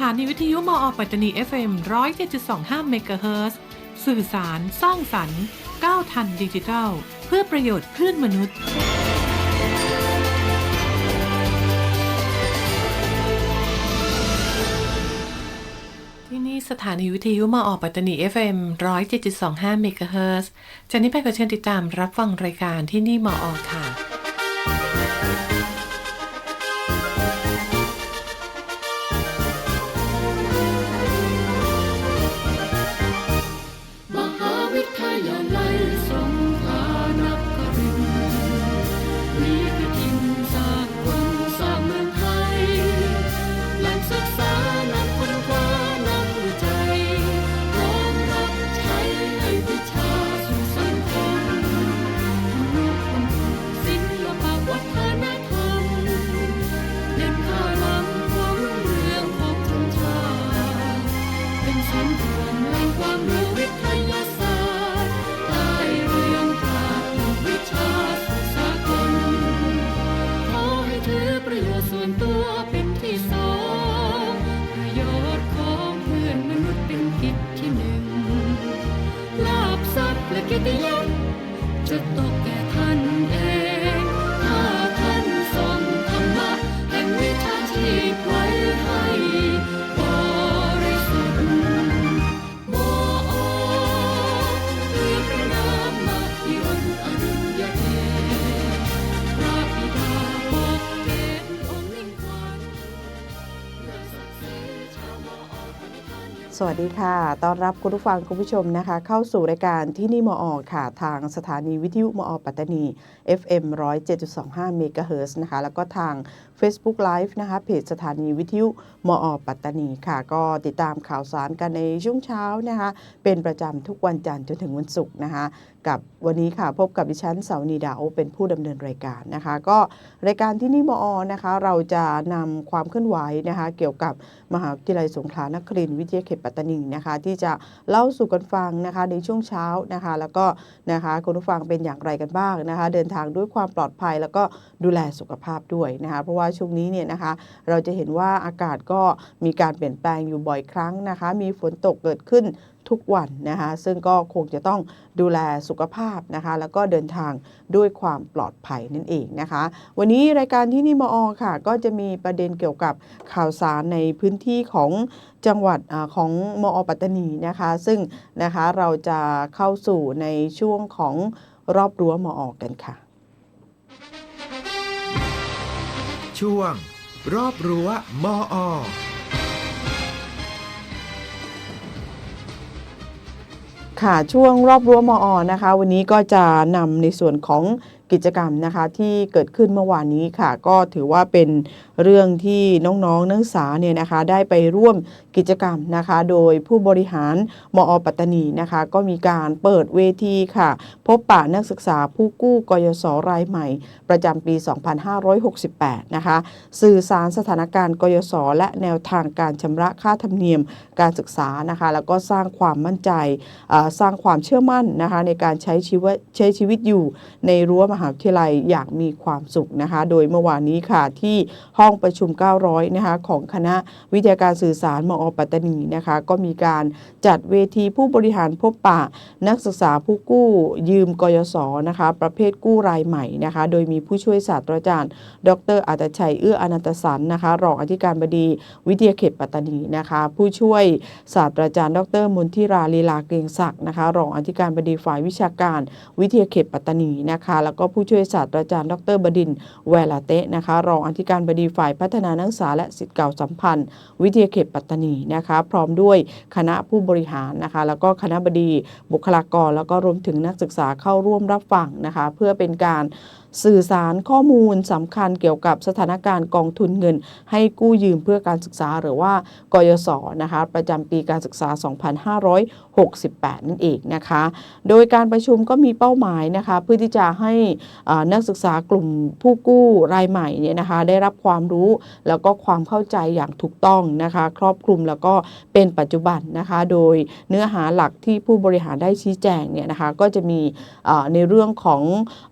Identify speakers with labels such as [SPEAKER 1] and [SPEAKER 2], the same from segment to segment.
[SPEAKER 1] ถานีวิทยุมอปัตตานี FM 107.25เมกะเฮิรตซ์สื่อสาร สร้างสรรค์ก้าวทันดิจิทัล เพื่อประโยชน์เพื่อนมนุษย์ ที่นี่สถานีวิทยุมอปัตตานี FM 107.25เมกะเฮิรตซ์จากนี้ไปขอเชิญติดตามรับฟังรายการที่นี่มออค่ะ
[SPEAKER 2] สวัสดีค่ะ ต้อนรับคุณ
[SPEAKER 3] ผู้ฟังคุณผู้ชมนะคะ เข้าสู่รายการที่นี่มออค่ะ ทางสถานีวิทยุมอปัตตานี FM 107.25 เมกะเฮิรตซ์นะคะ แล้วก็ทาง Facebook Live นะคะเพจสถานีวิทยุมอปัตตานีค่ะ ก็ติดตามข่าวสารกันในช่วงเช้านะคะเป็นประจำทุกวันจันทร์จนถึงวันศุกร์นะคะกับวันนี้ค่ะพบกับดิฉันเสาวนีดาวเป็นผู้ดำเนินรายการนะคะ ก็รายการที่นี่มอนะคะเราจะนำความเคลื่อนไหวนะคะเกี่ยวกับมหาวิทยาลัยสงขลานครินทร์วิทยาเขตปัตตานีนะคะที่จะเล่าสู่กันฟังนะคะในช่วงเช้านะคะ แล้วก็นะคะคุณผู้ฟังเป็นอย่างไรกันบ้างนะคะ เดินทางด้วยความปลอดภัยแล้วก็ดูแลสุขภาพด้วยนะคะเพราะว่าช่วงนี้เนี่ยนะคะเราจะเห็นว่าอากาศก็มีการเปลี่ยนแปลงอยู่บ่อยครั้งนะคะ มีฝนตกเกิดขึ้นทุกวันนะคะซึ่งก็คงจะต้องดูแลสุขภาพนะคะแล้วก็เดินทางด้วยความปลอดภัยนั่นเองนะคะ วันนี้รายการที่นี่มอค่ะ ก็จะมีประเด็นเกี่ยวกับข่าวสารในพื้นที่ของจังหวัดอของมอปัตตานีนะคะ ซึ่งนะคะเราจะเข้าสู่ในช่วงของรอบรั้วมอกันค่ะ
[SPEAKER 4] ช่วง รอบรั้วมออ
[SPEAKER 3] ค่ะช่วงรอบรั้วมอนะคะ วันนี้ก็จะนำในส่วนของกิจกรรมนะคะที่เกิดขึ้นเมื่อวานนี้ค่ะ ก็ถือว่าเป็นเรื่องที่น้องๆนักศึกษาเนี่ยนะคะได้ไปร่วมกิจกรรมนะคะ โดยผู้บริหารมอปัตตานีนะคะ ก็มีการเปิดเวทีค่ะ พบปะนักศึกษาผู้กู้กยศรายใหม่ ประจำปี 2568 นะคะ สื่อสารสถานการณ์กยศและแนวทางการชำระค่าธรรมเนียมการศึกษานะคะ แล้วก็สร้างความมั่นใจอ่าสร้างความเชื่อมั่นนะคะในการใช้ชีวิตใช้ชีวิตอยู่ในรั้วมหาวิทยาลัยอย่างมีความสุขนะคะ โดยเมื่อวานนี้ค่ะที่ห้องประชุม 900 นะคะของคณะวิทยาการสื่อสารมอปัตตานีนะคะก็มีการจัดเวทีผู้บริหารพบปะ นักศึกษาผู้กู้ยืมกยศนะคะประเภทกู้รายใหม่นะคะโดยมีผู้ช่วยศาสตราจารย์ ดรอัตชัยเอื้ออนันตสันนะคะรองอธิการบดีวิทยาเขตปัตตานีนะคะผู้ช่วยศาสตราจารย์ ดรมนทิราลีลาเกรียงศักดินะคะรองอธิการบดีฝ่ายวิชาการวิทยาเขตปัตตานีนะคะแล้วก็ผู้ช่วยศาสตราจารย์ดรบดินทร์แวลาเตะนะคะรองอธิการบดีฝ่ายพัฒนานักศึกษาและสิทธิเก่าสัมพันธ์ วิทยาเขตปัตตานีนะคะพร้อมด้วยคณะผู้บริหารนะคะแล้วก็คณะบดีบุคลากร แล้วก็รวมถึงนักศึกษาเข้าร่วมรับฟังนะคะเพื่อเป็นการสื่อสารข้อมูลสำคัญเกี่ยวกับสถานการณ์กองทุนเงิน ให้กู้ยืมเพื่อการศึกษาหรือว่ากยศนะคะประจำปีการศึกษา 2568 นั่นเองนะคะ โดยการประชุมก็มีเป้าหมายนะคะเพื่อที่จะให้นักศึกษากลุ่มผู้กู้รายใหม่เนี่ยนะคะได้รับความรู้แล้วก็ความเข้าใจอย่างถูกต้องนะคะครอบคลุมแล้วก็เป็นปัจจุบันนะคะ โดยเนื้อหาหลักที่ผู้บริหารได้ชี้แจงเนี่ยนะคะก็จะมีในเรื่องของ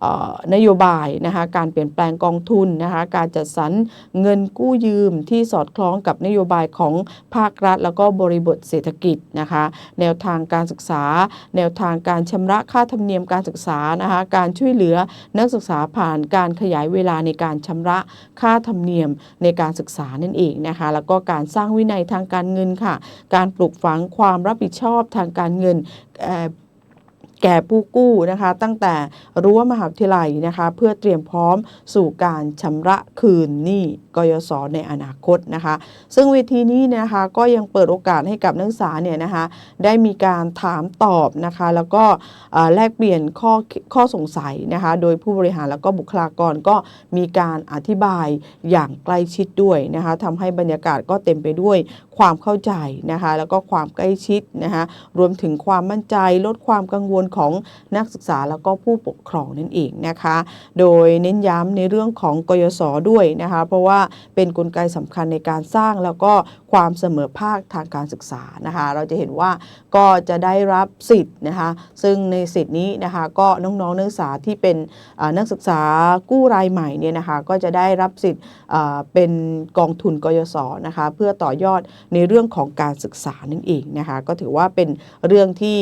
[SPEAKER 3] อนโยบายนะคะการเปลี่ยนแปลงกองทุนนะคะการจัดสรรเงินกู้ยืมที่สอดคล้องกับนโยบายของภาครัฐ แล้วก็บริบทเศรษฐกิจนะคะแนวทางการศึกษา แนวทางการชำระค่าธรรมเนียมการศึกษานะคะการช่วยเหลือนักศึกษาผ่านการขยายเวลาในการชำระค่าธรรมเนียมในการศึกษานั่นเองนะคะแล้วก็การสร้างวินัยทางการเงินค่ะ การปลูกฝังความรับผิดชอบทางการเงินเอ่อ แก่ผู้กู้นะคะตั้งแต่รั้วมหาวิทยาลัยนะคะเพื่อเตรียมพร้อมสู่การชำระคืนหนี้ กยศในอนาคตนะคะ ซึ่งเวทีนี้นะคะก็ยังเปิดโอกาสให้กับนักศึกษาเนี่ยนะคะได้มีการถามตอบนะคะ แล้วก็แลกเปลี่ยนข้อข้อสงสัยนะคะ โดยผู้บริหารแล้วก็บุคลากรก็มีการอธิบายอย่างใกล้ชิดด้วยนะคะทำให้บรรยากาศก็เต็มไปด้วยความเข้าใจนะคะ แล้วก็ความใกล้ชิดนะคะรวมถึงความมั่นใจลดความกังวลของนักศึกษาแล้วก็ผู้ปกครองนั่นเองนะคะ โดยเน้นย้ำในเรื่องของกยศด้วยนะคะ เพราะว่าเป็นนกลไกสำคัญในการสร้างแล้วก็ความเสมอภาคทางการศึกษานะคะ เราจะเห็นว่าก็จะได้รับสิทธิ์นะคะซึ่งในสิทธิ์นี้นะคะก็น้องๆนักศึกษาที่เป็นนักศึกษากู้รายใหม่เนี่ยนะคะก็จะได้รับสิทธิ์เป็นกองทุนกยศนะคะเพื่อต่อยอดในเรื่องของการศึกษานั่นเองนะคะก็ถือว่าเป็นเรื่องที่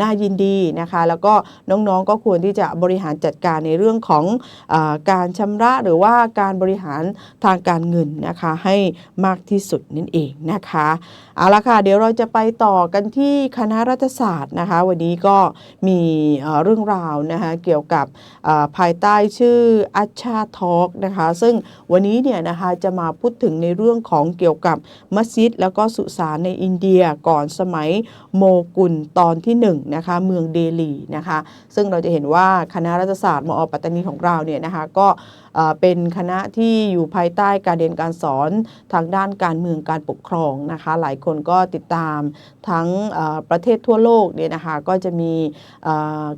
[SPEAKER 3] น่ายินดีนะคะแล้วก็น้องๆก็ควรที่จะบริหารจัดการในเรื่องของอการชำระหรือว่าการบริหารทางการเงินนะคะให้มากที่สุดนั่นเองนะคะเอาละค่ะเดี๋ยวเราจะไปต่อกันที่คณะรัฐศาสตร์นะคะ วันนี้ก็มีเรื่องราวนะคะเกี่ยวกับภายใต้ชื่ออัชชาทอกนะคะซึ่งวันนี้เนี่ยนะคะจะมาพูดถึงในเรื่องของเกี่ยวกับมัสยิดแล้วก็สุสานในอินเดียก่อนสมัยโมกุลตอนที่1นะคะเมืองเดลีนะคะซึ่งเราจะเห็นว่าคณะรัฐศาสตร์มอปัตตานีของเราเนี่ยนะคะก็ เป็นคณะที่อยู่ภายใต้การเรียนการสอนทางด้านการเมืองการปกครองนะคะหลายคนก็ติดตามทั้งประเทศทั่วโลกเนี่ยนะคะก็จะมี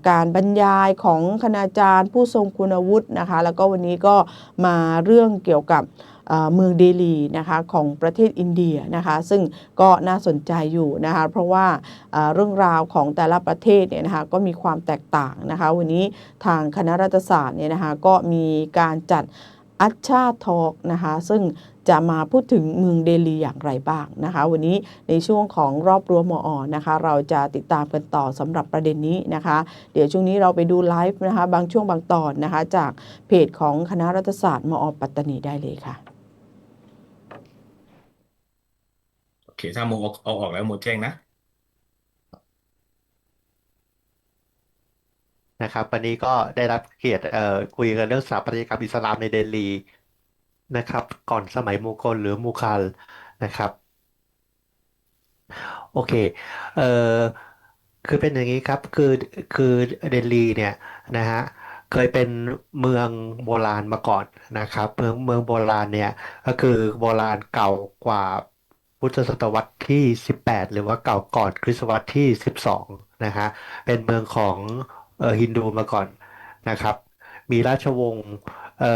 [SPEAKER 3] การบรรยายของคณาจารย์ผู้ทรงคุณวุฒินะคะแล้วก็วันนี้ก็มาเรื่องเกี่ยวกับ เมืองเดลีนะคะของประเทศอินเดียนะคะซึ่งก็น่าสนใจอยู่นะคะเพราะว่าเรื่องราวของแต่ละประเทศเนี่ยนะคะก็มีความแตกต่างนะคะวันนี้ทางคณะรัฐศาสตร์เนี่ยนะคะก็มีการจัดอัชชาทอกนะคะซึ่งจะมาพูดถึงเมืองเดลีอย่างไรบ้างนะคะ วันนี้ในช่วงของรอบรั้วมออนะคะ เราจะติดตามกันต่อสำหรับประเด็นนี้นะคะ เดี๋ยวช่วงนี้เราไปดูไลฟ์นะคะ บางช่วงบางตอนนะคะ จากเพจของคณะรัฐศาสตร์มอปัตตานีได้เลยค่ะ
[SPEAKER 5] โอ เคถ้าโมเอาเอาออกแล้วโมแจ้งนะ
[SPEAKER 6] นะครับ วันนี้ก็ได้รับเกียรติเอ่อคุยกันเรื่องสถาปัตยกรรมอิสลามในเดลีนะครับ ก่อนสมัยมูฆลหรือมูคัลนะครับ โอเค เอ่อ คือเป็นอย่างนี้ครับ คือ คือเดลีเนี่ยนะฮะ เคยเป็นเมืองโบราณมาก่อนนะครับ เมือง เมืองโบราณเนี่ย ก็คือโบราณเก่ากว่า พุทธศตวรรษที่ 18 หรือว่าเก่าก่อนคริสตศตวรรษที่ 12 นะฮะ เป็นเมืองของเออฮินดูมาก่อนนะครับ มีราชวงศ์เอ่อ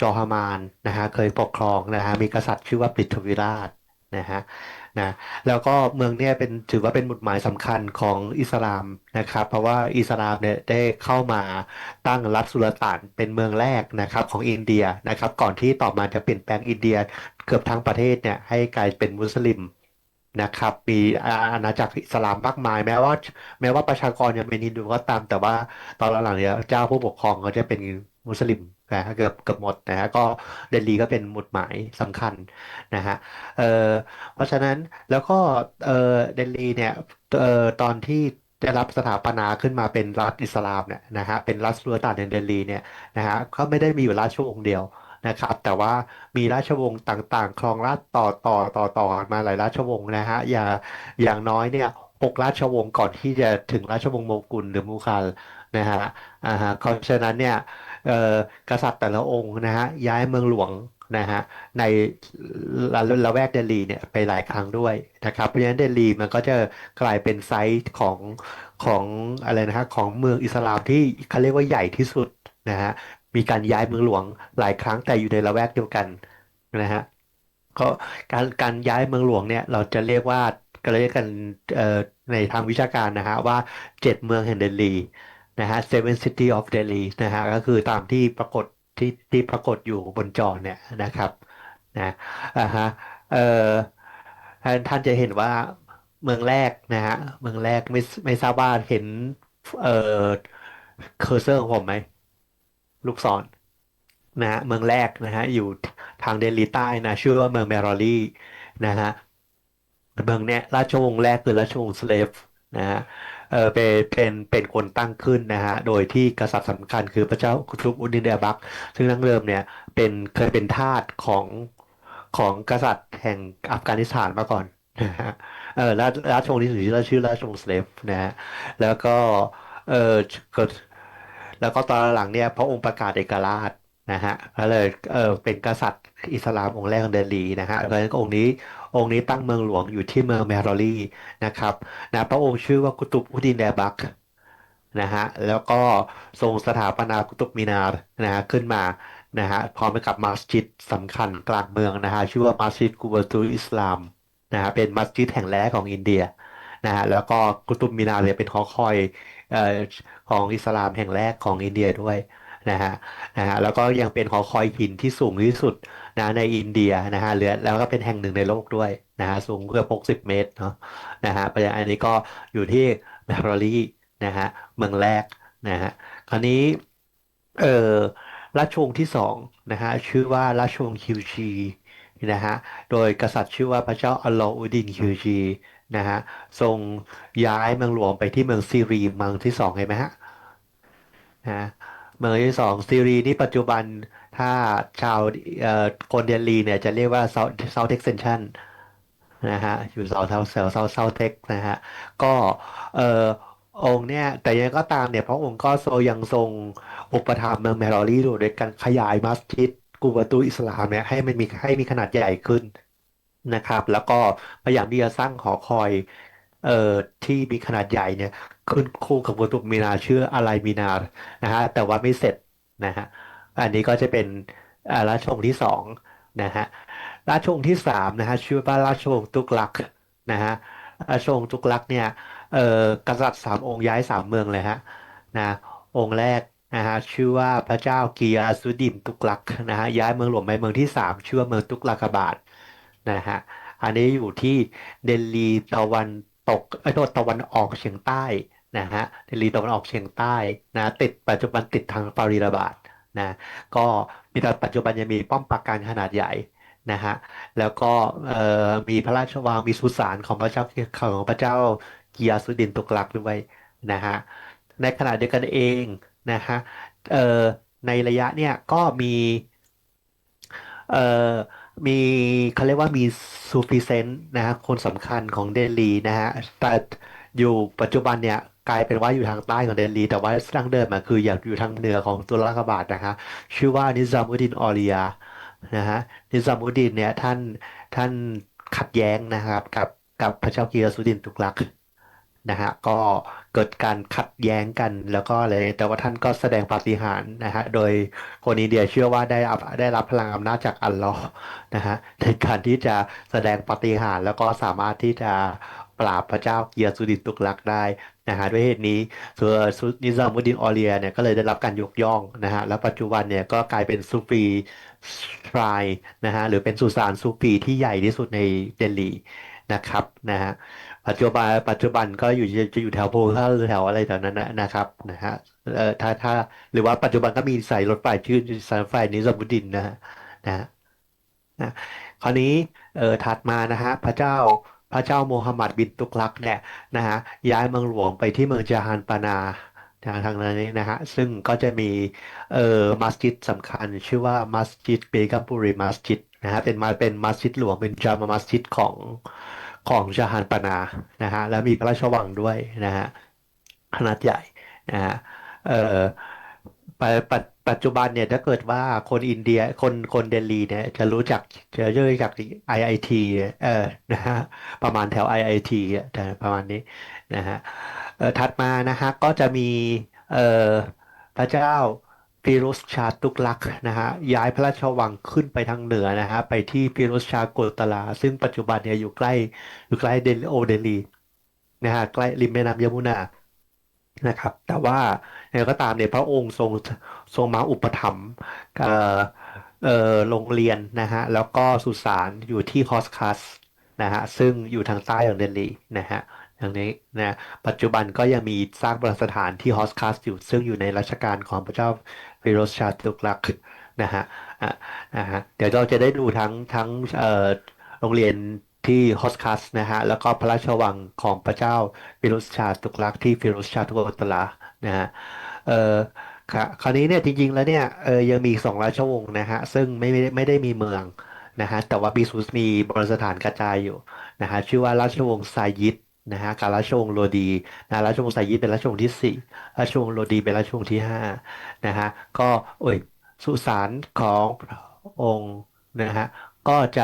[SPEAKER 6] จอฮามานนะฮะเคยปกครองนะฮะ มีกษัตริย์ชื่อว่าปฤทวิราชนะฮะนะแล้วก็เมืองเนี่ยเป็นถือว่าเป็นหมุดหมายสำคัญของอิสลามนะครับ เพราะว่าอิสลามเนี่ยได้เข้ามาตั้งรัฐสุลต่านเป็นเมืองแรกนะครับของอินเดียนะครับ ก่อนที่ต่อมาจะเปลี่ยนแปลงอินเดีย เกือบทั้งประเทศเนี่ยให้กลายเป็นมุสลิมนะครับ มีอาณาจักรอิสลามมากมาย แม้ว่า แม้ว่าประชากรยังเป็นฮินดูก็ตาม แต่ว่าตอนหลังๆเนี่ยเจ้าผู้ปกครองก็จะเป็นมุสลิมนะฮะเกือบเกือบหมดนะฮะก็เดลีก็เป็นหมุดหมายสำคัญนะฮะเอ่อเพราะฉะนั้นแล้วก็เอ่อเดลีเนี่ยเอ่อตอนที่ได้รับสถาปนาขึ้นมาเป็นรัฐอิสลามเนี่ยนะฮะเป็นรัฐสุลต่านในเดลีเนี่ยนะฮะก็ไม่ได้มีอยู่ราชวงศ์เดียว นะครับ แต่ว่ามีราชวงศ์ต่างๆ ครองราชต่อต่อต่อต่อมาหลายราชวงศ์นะฮะอย่าอย่างน้อยเนี่ยหกราชวงศ์ก่อนที่จะถึงราชวงศ์โมกุลหรือมูคัลนะฮะอ่าฮะเพราะฉะนั้นเนี่ยเอ่อกษัตริย์แต่ละองค์นะฮะย้ายเมืองหลวงนะฮะในละละแวกเดลีเนี่ยไปหลายครั้งด้วยนะครับ เพราะฉะนั้นเดลีมันก็จะกลายเป็นไซต์ของของอะไรนะฮะของเมืองอิสลามที่เขาเรียกว่าใหญ่ที่สุดนะฮะ มีการย้ายเมืองหลวงหลายครั้งแต่อยู่ในละแวกเดียวกันนะฮะก็การการย้ายเมืองหลวงเนี่ยเราจะเรียกว่าก็เรียกกันในทางวิชาการนะฮะว่าเจ็ดเมืองแห่งเดลีนะฮะ Seven City of Delhi นะฮะก็คือตามที่ปรากฏที่ที่ปรากฏอยู่บนจอเนี่ยนะครับนะอ่าฮะเอ่อท่านท่านจะเห็นว่าเมืองแรกนะฮะเมืองแรกไม่ไม่ทราบว่าเห็นเอ่อเคอร์เซอร์ของผมไหม ลูกศรนะฮะเมืองแรกนะฮะอยู่ทางเดลีใต้นะชื่อว่าเมืองแมรอลี่นะฮะเมืองเนี้ยราชวงศ์แรกคือราชวงศ์สเลฟนะฮะเออเป็นเป็นเป็นคนตั้งขึ้นนะฮะโดยที่กษัตริย์สำคัญคือพระเจ้าคุตุบอุดดินเดบัก ซึ่งดั้งเดิมเนี่ยเป็นเคยเป็นทาสของของกษัตริย์แห่งอัฟกานิสถานมาก่อนนะฮะเออราชราชวงศ์นี้ถือชื่อราชวงศ์สเลฟนะฮะแล้วก็เออก็ แล้วก็ตอนหลังเนี่ยพระองค์ประกาศเอกราชนะฮะก็เลยเออเป็นกษัตริย์อิสลามองค์แรกของเดลีนะฮะเพราะฉะนั้นองค์นี้องค์นี้ตั้งเมืองหลวงอยู่ที่เมืองแมรอลีนะครับนะพระองค์ชื่อว่ากุตุบอุดดินแดบักนะฮะแล้วก็ทรงสถาปนากุตุบมินาร์นะฮะขึ้นมานะฮะพร้อมไปกับมัสยิดสำคัญกลางเมืองนะฮะชื่อว่ามัสยิดกูบาตูอิสลามนะฮะเป็นมัสยิดแห่งแรกของอินเดียนะฮะแล้วก็กุตุบมินาร์เนี่ยเป็นหอคอยเอ่อ ของอิสลามแห่งแรกของอินเดียด้วยนะฮะนะฮะแล้วก็ยังเป็นหอคอยหินที่สูงที่สุดนะในอินเดียนะฮะเหลือแล้วก็เป็นแห่งหนึ่งในโลกด้วยนะฮะสูงเกือบ 60 เมตรเนาะนะฮะประเด็นอันนี้ก็อยู่ที่แมรอลีนะฮะเมืองแรกนะฮะคราวนี้เอ่อราชวงศ์ที่สองนะฮะชื่อว่าราชวงศ์คิวชีนะฮะโดยกษัตริย์ชื่อว่าพระเจ้าอัลลอฮ์อุดดินคิวชี นะฮะทรงย้ายเมืองหลวงไปที่เมืองซีรีเมืองที่สองเห็นไหมฮะนะเมืองที่สองซีรีนี่ปัจจุบันถ้าชาวเอ่อคนเดลีเนี่ยจะเรียกว่าเซาเซาเท็กเซนชันนะฮะอยู่เซาเซาเซาเซาเซาเท็กนะฮะก็เอ่อองค์เนี่ยแต่ยังไงก็ตามเนี่ยพระองค์ก็ทรงยังทรงอุปถัมภ์เมืองแมรอรี่โดยการขยายมัสยิดกูบาตูอิสลามเนี่ยให้มันมีให้มีขนาดใหญ่ขึ้น นะครับ แล้วก็พยายามที่จะสร้างหอคอยเอ่อที่มีขนาดใหญ่เนี่ยขึ้นคู่กับกุตุมินาชื่ออะไรมินาร์นะฮะแต่ว่าไม่เสร็จนะฮะอันนี้ก็จะเป็นราชวงศ์ที่สองนะฮะราชวงศ์ที่สามนะฮะชื่อว่าราชวงศ์ตุกลักนะฮะราชวงศ์ตุกลักเนี่ยเอ่อกษัตริย์สามองค์ย้ายสามเมืองเลยฮะนะองค์แรกนะฮะชื่อว่าพระเจ้ากียาสุดินตุกลักนะฮะย้ายเมืองหลวงไปเมืองที่สามชื่อว่าเมืองตุกลักบาท นะฮะอันนี้อยู่ที่เดลีตะวันตกเอ้ยโทษตะวันออกเฉียงใต้นะฮะเดลีตะวันออกเฉียงใต้นะติดปัจจุบันติดทางฟารีดาบาดนะก็มีแต่ปัจจุบันยังมีป้อมปราการขนาดใหญ่นะฮะแล้วก็มีพระราชวังมีสุสานของพระเจ้าของพระเจ้ากียาสุดินตุกลักด้วยนะฮะในขณะเดียวกันเองนะฮะในระยะเนี่ยก็มีเอ่อ มีเขาเรียกว่ามีซูฟิเซนต์นะฮะคนสำคัญของเดลีนะฮะแต่อยู่ปัจจุบันเนี่ยกลายเป็นว่าอยู่ทางใต้ของเดลี แต่ว่าดั้งเดิมอะคืออยากอยู่ทางเหนือของตุลกบาทนะฮะชื่อว่านิซามุดดินออเรียนะฮะนิซามุดดินเนี่ยท่านท่านขัดแย้งนะครับกับกับพระเจ้ากียาสุดินตุกลัก นะฮะก็เกิดการขัดแย้งกันแล้วก็เลย แต่ว่าท่านก็แสดงปาฏิหาริย์นะฮะโดยคนอินเดียเชื่อว่าได้ได้รับพลังอำนาจจากอัลลอฮ์นะฮะในการที่จะแสดงปาฏิหาริย์แล้วก็สามารถที่จะปราบพระเจ้าเกียรติสุดินตุกลักได้นะฮะด้วยเหตุนี้ส่วนนิซามุดินออเรียเนี่ยก็เลยได้รับการยกย่องนะฮะแล้วปัจจุบันเนี่ยก็กลายเป็นซูฟีทรายนะฮะหรือเป็นสุสานซูฟีที่ใหญ่ที่สุดในเดลีนะครับนะฮะ ปัจจุบันปัจจุบันก็อยู่จะจะอยู่แถวโพธิ์หรือแถวอะไรแถวนั้นนะนะครับนะฮะเอ่อถ้าถ้าหรือว่าปัจจุบันก็มีสายรถไฟชื่อสายรถไฟนิซามุดดินนะฮะนะฮะนะคราวนี้เอ่อถัดมานะฮะพระเจ้าพระเจ้าโมฮัมหมัดบินตุกลักเนี่ยนะฮะย้ายเมืองหลวงไปที่เมืองจาฮันปานาทางทางนั้นนะฮะซึ่งก็จะมีเอ่อมัสยิดสำคัญ ชื่อว่ามัสยิดเบกัมปุรีมัสยิดนะฮะเป็นมาเป็นมัสยิดหลวงเป็นจามามัสยิดของ ของชาฮานปานานะฮะแล้วมีพระราชวังด้วยนะฮะขนาดใหญ่นะฮะเอ่อปัจปัจปัจจุบันเนี่ยถ้าเกิดว่าคนอินเดียคนคนเดลีเนี่ยจะรู้จักจะรู้จัก IIT เอ่อนะฮะประมาณแถว IIT อะแต่ประมาณนี้นะฮะเอ่อถัดมานะฮะก็จะมีเอ่อพระเจ้า ฟิโรสชาตุกลักนะฮะย้ายพระราชวังขึ้นไปทางเหนือนะฮะไปที่ฟิโรสชาโกตลา ซึ่งปัจจุบันเนี่ยอยู่ใกล้อยู่ใกล้เดลโอเดลีนะฮะใกล้ริมแม่น้ำยมุนานะครับ แต่ว่าอย่างไรก็ตามเนี่ยพระองค์ทรงทรงมาอุปถัมภ์โรงเรียนนะฮะแล้วก็สุสานอยู่ที่ฮอสคัสนะฮะซึ่งอยู่ทางใต้ของเดลีนะฮะอย่างนี้นะปัจจุบันก็ยังมีสร้างโบราสถานที่ฮอสคัสอยู่ซึ่งอยู่ในรัชกาลของพระเจ้า ฟิโรสชาตุกลักนะฮะอะนะฮะเดี๋ยวเราจะได้ดูทั้งทั้งโรงเรียนที่ฮอสคัสนะฮะแล้วก็พระราชวังของพระเจ้าฟิโรสชาตุกลักที่ฟิโรสชาตุกตลานะฮะเอ่อคราวนี้เนี่ยจริงๆแล้วเนี่ยเออยังมีสองราชวงศ์นะฮะซึ่งไม่ไม่ได้ไม่ได้มีเมืองนะฮะแต่ว่ามีสุมีโบราณสถานกระจายอยู่นะฮะชื่อว่าราชวงศ์ไซยิด นะฮะกับราชวงศ์โลดีนะราชวงศ์ไซยิดเป็นราชวงศ์ที่สี่ราชวงศ์โลดีเป็นราชวงศ์ที่ห้านะฮะก็โอ้ยสุสานของพระองค์นะฮะก็จะ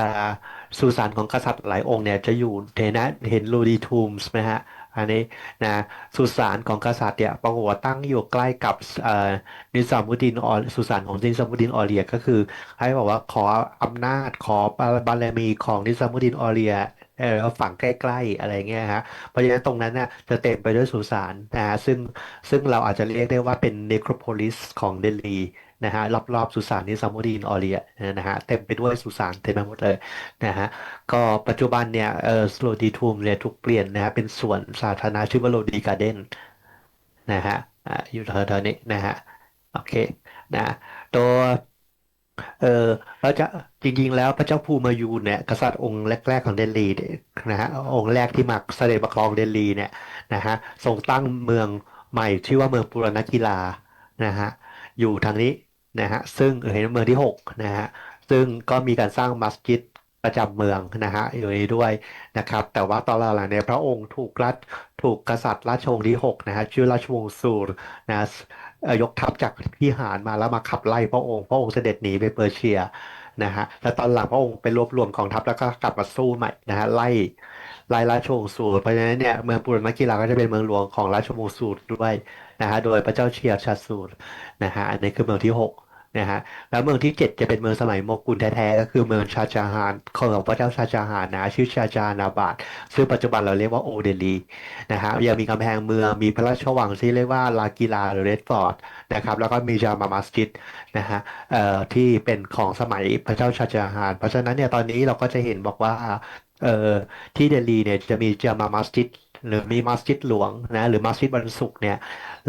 [SPEAKER 6] สุสานของกษัตริย์หลายองค์เนี่ยจะอยู่เห็นะเห็นโลดีทูมส์ไหมฮะอันนี้นะสุสานของกษัตริย์เนี่ยปรากฏว่าตั้งอยู่ใกล้กับนิซามุดินออสุสานของนิซามุดินออเรียก็คือให้บอกว่าขออำนาจขอบารมีของนิซามุดดินออเรีย เออฝังใกล้ๆอะไรเงี้ยฮะเพราะฉะนั้นตรงนั้นเนี่ยจะเต็มไปด้วยสุสานนะฮะซึ่งซึ่งเราอาจจะเรียกได้ว่าเป็นเนโครโพลิสของเดลีนะฮะรอบๆสุสานนิซามุดดินออเรียนะฮะเต็มไปด้วยสุสานเต็มไปหมดเลยนะฮะก็ปัจจุบันเนี่ยเออสโลดีทูมเนี่ยถูกเปลี่ยนนะฮะเป็นสวนสาธารณะชื่อว่าโลดีการ์เด้นนะฮะอ่าอยู่แถวๆนี้นะฮะโอเคนะตัว เออเราจะจริงๆ แล้วพระเจ้าภูมายูเนี่ยกษัตริย์องค์แรก ๆ ของเดลีเนี่ยนะฮะองค์แรกที่มาเสด็จมาครองเดลีเนี่ยนะฮะทรงตั้งเมืองใหม่ชื่อว่าเมืองปุรณกีฬานะฮะอยู่ทางนี้นะฮะซึ่งเห็นเมืองที่หกนะฮะซึ่งก็มีการสร้างมัสยิดประจำเมืองนะฮะอยู่นี้ด้วยนะครับ แต่ว่าตอนหลังเนี่ยพระองค์ถูกรัฐถูกกษัตริย์ราชวงศ์ที่หกนะฮะชื่อราชวงศ์ซูรนะ ยกทัพจากพิหารมาแล้วมาขับไล่พระองค์ พระองค์เสด็จหนีไปเปอร์เซียนะฮะแล้วตอนหลังพระองค์ไปรวบรวมกองทัพแล้วก็กลับมาสู้ใหม่นะฮะไล่ไล่ราชวงศ์สูรเพราะฉะนั้นเนี่ยเมืองปุรณกีฬาก็จะเป็นเมืองหลวงของราชวงศ์สูรด้วยนะฮะโดยพระเจ้าเชียร์ชาสูรนะฮะอันนี้คือเมืองที่หก นะฮะแล้วเมืองที่ 7 จะเป็นเมืองสมัยโมกุลแท้ๆก็คือเมืองชาจาฮานของพระเจ้าชาจาฮานนะชื่อชาจานาบาดซึ่งปัจจุบันเราเรียกว่าโอเดลีนะฮะยังมีกำแพงเมืองมีพระราชวังที่เรียกว่าลากิลาหรือเรดฟอร์ดนะครับแล้วก็มีจามามัสจิดนะฮะเอ่อที่เป็นของสมัยพระเจ้าชาจาฮาน เพราะฉะนั้นเนี่ยตอนนี้เราก็จะเห็นบอกว่า เอ่อที่เดลีเนี่ยจะมีจามามัสจิดหรือมีมัสยิดหลวงนะหรือมัสยิดวันศุกร์เนี่ย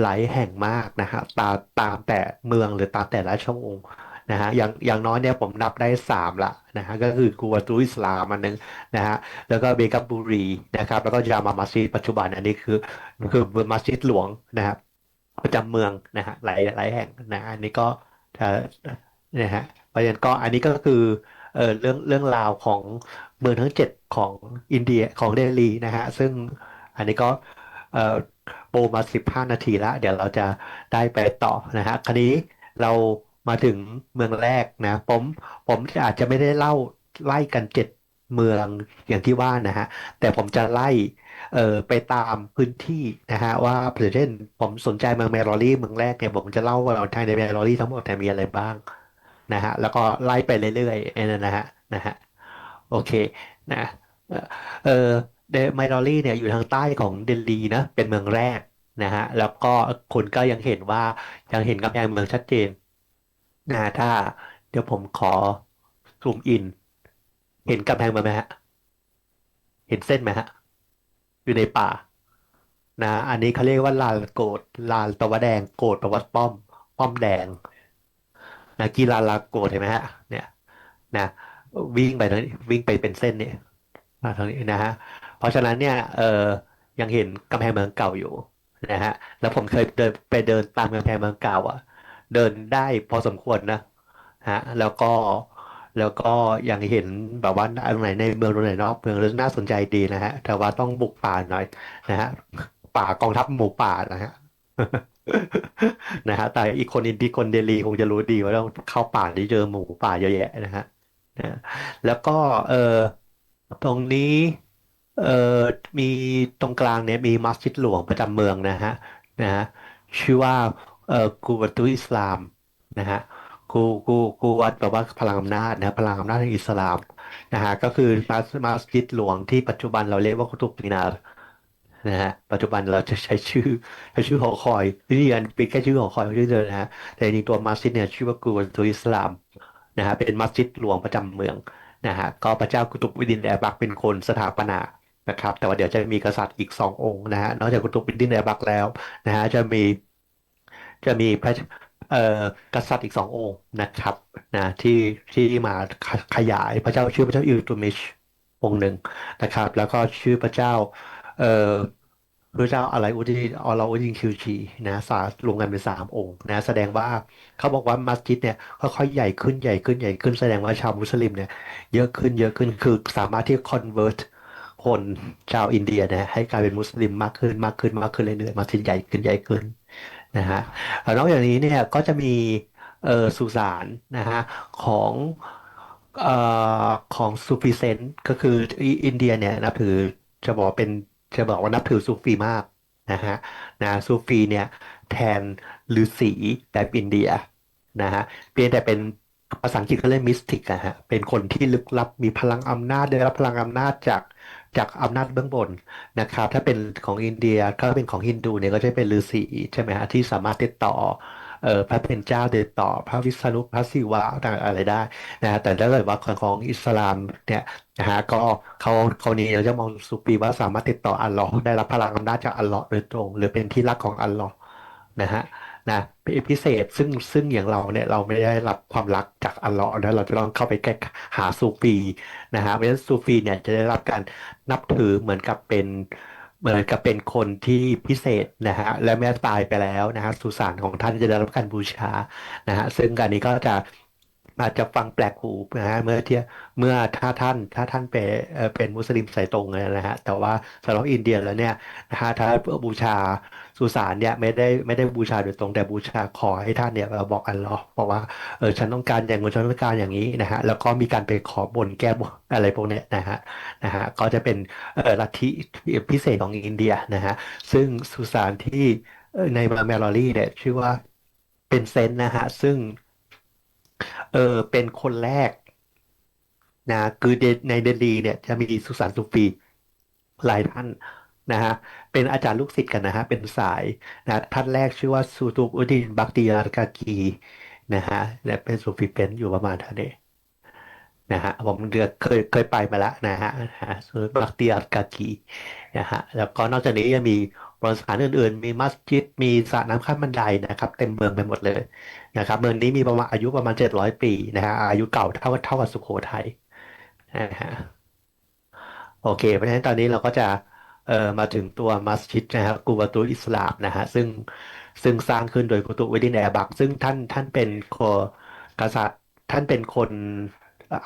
[SPEAKER 6] หลายแห่งมากนะฮะตามตามแต่เมืองหรือตามแต่ราชวงศ์นะฮะอย่างอย่างน้อยเนี่ยผมนับได้สามละนะฮะก็คือกูวตูอิสลามอันหนึงนะฮะแล้วก็เบกับบุรีนะครับแล้วก็ยามามัสยิดปัจจุบันอันนี้คือคือมัสยิดหลวงนะครับประจำเมืองนะฮะหลายหลายแห่งนะอันนี้ก็เอ่อนะฮะเพระฉะนั้นก็อันนี้ก็คือเอ่อเรื่องเรื่องราวของ เมืองทั้งเจ็ดของอินเดียของเดลีนะฮะซึ่งอันนี้ก็โปรมาสิบห้านาทีละเดี๋ยวเราจะได้ไปต่อนะฮะคราวนี้เรามาถึงเมืองแรกนะผมผมอาจจะไม่ได้เล่าไล่กันเจ็ดเมืองอย่างที่ว่านะฮะแต่ผมจะไล่เอ่อไปตามพื้นที่นะฮะว่าเช่นผมสนใจเมืองแมรอรี่เมืองแรกเนี่ยผมจะเล่าว่าทางในแมรอรี่ทั้งหมดเนี่ยมีอะไรบ้างนะฮะแล้วก็ไล่ไปเรื่อยๆนะฮะนะฮะ โอเคนะเออเดแมรอรี่เนี่ยอยู่ทางใต้ของเดลีนะเป็นเมืองแรกนะฮะแล้วก็คนก็ยังเห็นว่ายังเห็นกำแพงเมืองชัดเจนนะถ้าเดี๋ยวผมขอซูมอิน เห็นกำแพงมาไหมฮะเห็นเส้นไหมฮะอยู่ในป่านะอันนี้เขาเรียกว่าลานโกดลานตะวันแดงโกดแปลว่าป้อม ป้อมแดงนะกีฬาลาโกดเห็นไหมฮะเนี่ยนะ วิ่งไปตรงนี้วิ่งไปเป็นเส้นเนี่ยมาทางนี้นะฮะเพราะฉะนั้นเนี่ยเออยังเห็นกำแพงเมืองเก่าอยู่นะฮะแล้วผมเคยเดินไปเดินตามกำแพงเมืองเก่าอะ เดินได้พอสมควรนะฮะแล้วก็แล้วก็ยังเห็นแบบว่าตรงไหนในเมืองตรงไหนนอกเมืองน่าสนใจดีนะฮะ แต่ว่าต้องบุกป่าหน่อยนะฮะป่ากองทัพหมูป่านะฮะนะฮะแต่อีกคนอินดีคนเดลีคงจะรู้ดีว่าต้องเข้าป่าที่เจอหมูป่าเยอะแยะนะฮะ นะแล้วก็เออตรงนี้เออมีตรงกลางเนี่ยมีมัสยิดหลวงประจำเมืองนะฮะนะฮะชื่อว่าเออกูวัตุอิสลามนะฮะกูกูกูวัดแปลว่าพลังอำนาจนะพลังอำนาจแห่งอิสลามนะฮะก็คือมัสมัสยิดหลวงที่ปัจจุบันเราเรียกว่ากุตุบมินาร์นะฮะปัจจุบันเราจะใช้ชื่อใช้ชื่อหอคอยนี่อันเป็นแค่ชื่อหอคอยชื่อเดิมนะฮะแต่จริงตัวมัสยิดเนี่ยชื่อว่ากูตุอิสลาม นะฮะเป็นมัสยิดหลวงประจำเมืองนะฮะก็พระเจ้ากุตุบุดินแอบักเป็นคนสถาปนานะครับ แต่ว่าเดี๋ยวจะมีกษัตริย์อีกสององค์นะฮะนอกจากกุตุบุดินแอบักแล้วนะฮะจะมีจะมีพระเอ่อกษัตริย์อีกสององค์นะครับนะที่ที่มาขขยายพระเจ้าชื่อพระเจ้าอิลตุมิชองค์หนึ่งนะครับ แล้วก็ชื่อพระเจ้าเอ่อ พระเจ้าอะไรอุดินอลาอุดินคิวจีนะสารวมกันเป็นสามองค์นะแสดงว่าเขาบอกว่ามัสยิดเนี่ยค่อยๆใหญ่ขึ้นใหญ่ขึ้นใหญ่ขึ้นแสดงว่าชาวมุสลิมเนี่ยเยอะขึ้นเยอะขึ้นคือสามารถที่คอนเวิร์ตคนชาวอินเดียเนี่ยให้กลายเป็นมุสลิมมากขึ้นมากขึ้นมากขึ้นเรื่อยๆมัสยิดใหญ่ขึ้นใหญ่ขึ้นนะฮะนอกจากนี้เนี่ยก็จะมีเออสุสานนะฮะของเอ่อของซูฟิเซนก็คืออินเดียเนี่ยนับถือจะบอกเป็น จะบอกว่านับถือซูฟีมากนะฮะนะซูฟีเนี่ยแทนฤาษีแบบอินเดียนะฮะเพียงแต่เป็นภาษาอังกฤษเขาเรียกมิสติกอะฮะเป็นคนที่ลึกลับมีพลังอำนาจได้รับพลังอำนาจจากจากอำนาจเบื้องบนนะครับถ้าเป็นของอินเดียถ้าเป็นของฮินดูเนี่ยก็จะเป็นฤาษีใช่ไหมฮะที่สามารถติดต่อ เออพระเป็นเจ้าติดต่อ พระวิษณุพระศิวะต่างอะไรได้นะฮะแต่ถ้าเกิดว่าของของอิสลามเนี่ยนะฮะก็เขาเขานี้เราจะมองสุฟีว่าสามารถติดต่ออัลลอฮ์ได้รับพลังอำนาจจากอัลลอฮ์โดยตรง หรือเป็นที่รักของอัลลอฮ์นะฮะนะเป็นพิเศษซึ่งซึ่งอย่างเราเนี่ยเราไม่ได้รับความรักจากอัลลอฮ์แล้วเราจะต้องเข้าไปแก้หาซูฟีนะฮะเพราะฉะนั้นซูฟีเนี่ยจะได้รับการนับถือเหมือนกับเป็น เหมือนกับเป็นคนที่พิเศษนะฮะและแม้ตายไปแล้วนะฮะสุสานของท่านจะได้รับการบูชานะฮะซึ่งอันนี้ก็จะอาจจะฟังแปลกหูนะฮะเมื่อเทียเมื่อถ้าท่านถ้าท่านเป็นเป็นมุสลิมสายตรงนะฮะแต่ว่าสำหรับอินเดียแล้วเนี่ยนะฮะถ้าบูชา สุสานเนี่ยไม่ได้ไม่ได้บูชาโดยตรงแต่บูชาขอให้ท่านเนี่ยบอกอัลลอฮ์บอกว่าเออฉันต้องการอย่างนู้นฉันต้องการอย่างนี้นะฮะแล้วก็มีการไปขอบนแก้บนอะไรพวกเนี้ยนะฮะนะฮะก็จะเป็นเออลัทธิพิเศษของอินเดียนะฮะซึ่งสุสานที่ในมาแมลอรี่เนี่ยชื่อว่าเป็นเซนต์นะฮะซึ่งเออเป็นคนแรกนะคือในเดลีเนี่ยจะมีสุสานซูฟีหลายท่าน นะฮะเป็นอาจารย์ลูกศิษย์กันนะฮะเป็นสายนะท่านแรกชื่อว่าซูตุอุดินบักติยารกากีนะฮะและเป็นซูฟีเป็นอยู่ประมาณเท่านี้นะฮะผมเดือเคยเคยไปมาแล้วนะฮะซูตุบักติยารกากีนะฮะแล้วก็นอกจากนี้ยังมีโบราณสถานอื่นๆ มีมัสยิดมีสระน้ำขั้นบันไดนะครับ เต็มเมืองไปหมดเลยนะครับเมืองนี้มีประมาณอายุประมาณเจ็ดร้อยปีนะฮะอายุเก่าเท่าเท่ากับสุโขทัยนะฮะโอเค เพราะฉะนั้นตอนนี้เราก็จะ เอ่อมาถึงตัวมัสยิดนะครับกูบาตุอิสลามนะฮะซึ่งซึ่งสร้างขึ้นโดยกุตุบอุดดินแอบัก ซึ่งท่านท่านเป็นโคกษัตริย์ท่านเป็นคน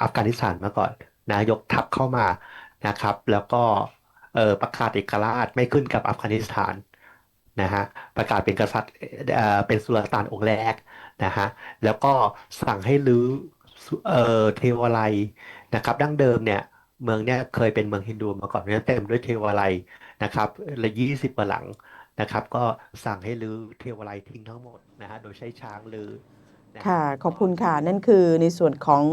[SPEAKER 6] อัฟกานิสถานมาก่อนนะยกทัพเข้ามานะครับ แล้วก็เอ่อประกาศเอกราชไม่ขึ้นกับอัฟกานิสถานนะฮะประกาศเป็นกษัตริย์เอ่อเป็นสุลต่านองค์แรกนะฮะแล้วก็สั่งให้รื้อเอ่อเทวาลัยนะครับ ดั้งเดิมเนี่ย เมืองเนี่ยเคยเป็นเมืองฮินดูมาก่อนเนี่ยเต็มด้วยเทวาลัยนะครับละยี่สิบกว่าหลังนะครับ ก็สั่งให้รื้อเทวาลัยทิ้งทั้งหมดนะฮะโดยใช้ช้างรื้อนะ
[SPEAKER 3] ค่ะ ขอบคุณค่ะ นั่นคือในส่วนของ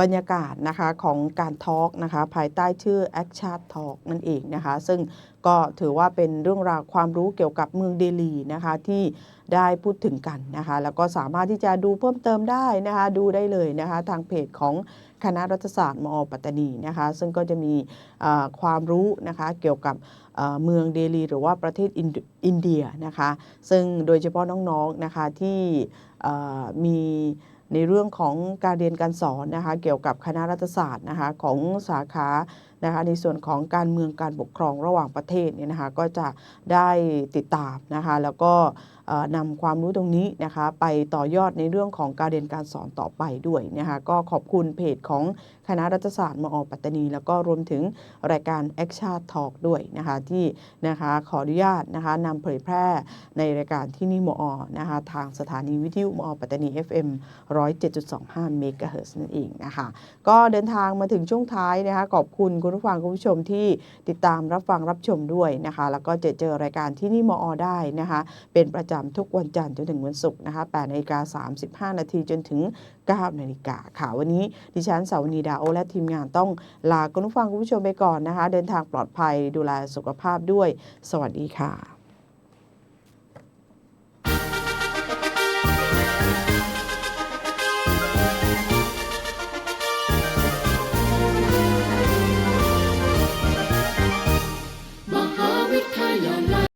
[SPEAKER 3] บรรยากาศนะคะของการทอล์กนะคะภายใต้ชื่อ a c t i o n Talk นั่นเองนะคะ ซึ่งก็ถือว่าเป็นเรื่องราวความรู้เกี่ยวกับเมืองเดลีนะคะที่ได้พูดถึงกันนะคะ แล้วก็สามารถที่จะดูเพิ่มเติมได้นะคะ ดูได้เลยนะคะ ทางเพจของ คณะรัฐศาสตร์มอปัตตานีนะคะซึ่งก็จะมีความรู้นะคะเกี่ยวกับเมืองเดลีหรือว่าประเทศอินเดียนะคะซึ่งโดยเฉพาะน้องๆนะคะที่มีในเรื่องของการเรียนการสอนนะคะเกี่ยวกับคณะรัฐศาสตร์นะคะของสาขานะคะในส่วนของการเมืองการปกครองระหว่างประเทศเนี่ยนะคะก็จะได้ติดตามนะคะแล้วก็ นำความรู้ตรงนี้นะคะไปต่อยอดในเรื่องของการเรียนการสอนต่อไปด้วยนะคะก็ขอบคุณเพจของคณะรัฐศาสตร์มอปัตตานี แล้วก็รวมถึงรายการ a c t i o n Talk ด้วยนะคะที่นะคะขออนุญาตนะคะนำเผยแพร่ในรายการที่นี่มอนะคะทางสถานีวิทยุมอปัตตานี FM 107.25เมกะเฮิร์นั่นเองนะคะก็เดินทางมาถึงช่วงท้ายนะคะขอบคุณคุณผู้ฟังคุณผู้ชมที่ติดตามรับฟังรับชมด้วยนะคะแล้วก็จอเจอรายการที่นี่มอได้นะคะเป็นประจำทุกวันจันทร์จนถึงวันศุกร์นะคะ8นาฬิกา35 นาทีจนถึง 9 นาฬิกาค่ะ วันนี้ดิฉันสาวนีดาโอและทีมงานต้องลาคุณผู้ฟังคุณผู้ชมไปก่อนนะคะ เดินทางปลอดภัยดูแลสุขภาพด้วย สวัสดีค่ะ